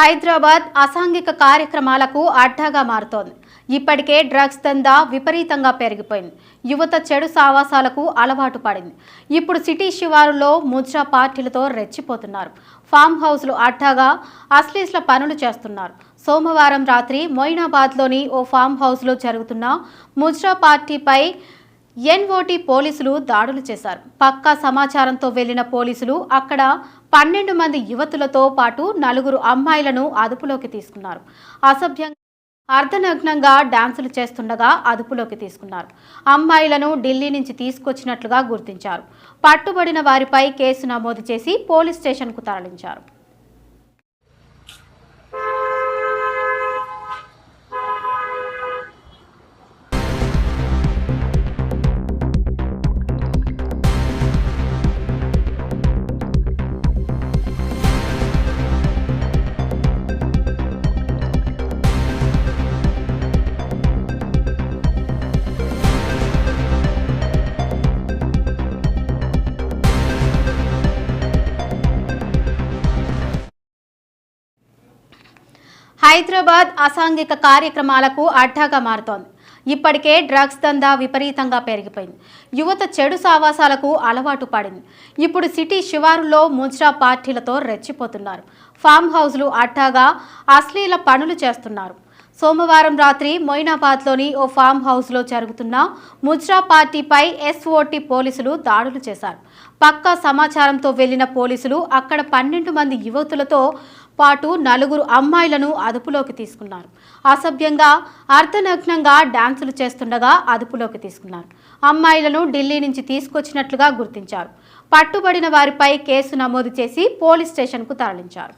హైదరాబాద్ అసాంఘిక కార్యక్రమాలకు అడ్డాగా మారుతోంది. ఇప్పటికే డ్రగ్స్ దందా విపరీతంగా పెరిగిపోయింది. యువత చెడు సావాసాలకు అలవాటు పడింది. ఇప్పుడు సిటీ శివారులో ముజ్రా పార్టీలతో రెచ్చిపోతున్నారు. ఫామ్ హౌస్లు అడ్డాగా అశ్లీస్ల పనులు చేస్తున్నారు. సోమవారం రాత్రి మొయినాబాద్లోని ఓ ఫామ్ హౌస్లో జరుగుతున్న ముజ్రా పార్టీపై ఎన్ఓటి పోలీసులు దాడులు చేశారు. పక్కా సమాచారంతో వెళ్ళిన పోలీసులు అక్కడ పన్నెండు మంది యువతులతో పాటు నలుగురు అమ్మాయిలను అదుపులోకి తీసుకున్నారు. అసభ్యంగా అర్ధనగ్నంగా డాన్సులు చేస్తుండగా అదుపులోకి తీసుకున్నారు. అమ్మాయిలను ఢిల్లీ నుంచి తీసుకొచ్చినట్లుగా గుర్తించారు. పట్టుబడిన వారిపై కేసు నమోదు చేసి పోలీస్ స్టేషన్కు తరలించారు. హైదరాబాద్ అసాంఘిక కార్యక్రమాలకు అడ్డాగా మారుతోంది. ఇప్పటికే డ్రగ్స్ దందా విపరీతంగా పెరిగిపోయింది. యువత చెడు సావాసాలకు అలవాటు పడింది. ఇప్పుడు సిటీ శివారులో ముజ్రా పార్టీలతో రెచ్చిపోతున్నారు. ఫామ్ హౌస్లు అడ్డాగా అశ్లీల పనులు చేస్తున్నారు. సోమవారం రాత్రి మొయినాబాద్లోని ఓ ఫామ్ హౌస్లో జరుగుతున్న ముజ్రా పార్టీపై ఎస్ఓటి పోలీసులు దాడులు చేశారు. పక్కా సమాచారంతో వెళ్ళిన పోలీసులు అక్కడ పన్నెండు మంది యువతులతో పాటు నలుగురు అమ్మాయిలను అదుపులోకి తీసుకున్నారు. అసభ్యంగా అర్ధనగ్నంగా డాన్సులు చేస్తుండగా అదుపులోకి తీసుకున్నారు. అమ్మాయిలను ఢిల్లీ నుంచి తీసుకొచ్చినట్లుగా గుర్తించారు. పట్టుబడిన వారిపై కేసు నమోదు చేసి పోలీస్ స్టేషన్కు తరలించారు.